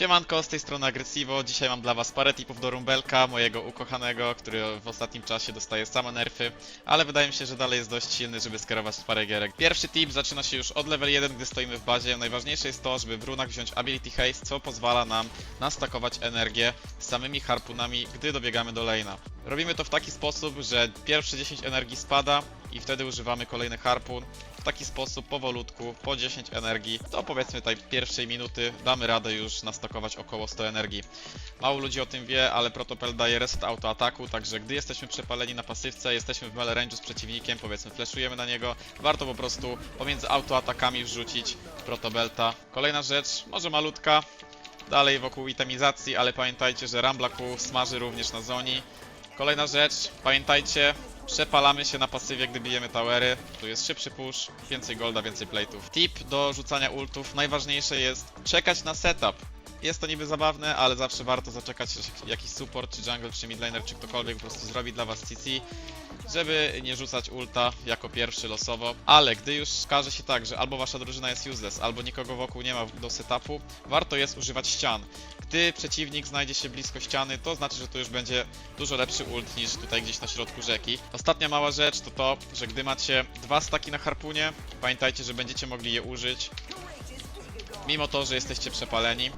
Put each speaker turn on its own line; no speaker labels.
Siemanko, z tej strony Aggressivo. Dzisiaj mam dla was parę tipów do Rumbelka, mojego ukochanego, który w ostatnim czasie dostaje same nerfy, ale wydaje mi się, że dalej jest dość silny, żeby skierować parę gierek. Pierwszy tip zaczyna się już od level 1, gdy stoimy w bazie. Najważniejsze jest to, żeby w runach wziąć Ability Haste, co pozwala nam nastakować energię samymi harpunami, gdy dobiegamy do lane'a. Robimy to w taki sposób, że pierwsze 10 energii spada i wtedy używamy kolejny harpun. W taki sposób powolutku, po 10 energii, to powiedzmy tej pierwszej minuty damy radę już nastakować około 100 energii. Mało ludzi o tym wie, ale protopel daje reset autoataku, także gdy jesteśmy przepaleni na pasywce, jesteśmy w melee range'u z przeciwnikiem, powiedzmy flashujemy na niego, warto po prostu pomiędzy autoatakami wrzucić protobelta. Kolejna rzecz, może malutka, dalej wokół itemizacji, ale pamiętajcie, że Ramblaku smaży również na zoni. Kolejna rzecz, pamiętajcie, przepalamy się na pasywie, gdy bijemy towery. Tu jest szybszy push, więcej golda, więcej plate'ów. Tip do rzucania ultów, najważniejsze jest czekać na setup. Jest to niby zabawne, ale zawsze warto zaczekać, aż jakiś support, czy jungle, czy midlaner, czy ktokolwiek po prostu zrobi dla was CC, żeby nie rzucać ulta jako pierwszy losowo. Ale gdy już okaże się tak, że albo wasza drużyna jest useless, albo nikogo wokół nie ma do setupu, warto jest używać ścian. Gdy przeciwnik znajdzie się blisko ściany, to znaczy, że to już będzie dużo lepszy ult niż tutaj gdzieś na środku rzeki. Ostatnia mała rzecz to to, że gdy macie dwa staki na harpunie, pamiętajcie, że będziecie mogli je użyć. Mimo to, że jesteście przepaleni.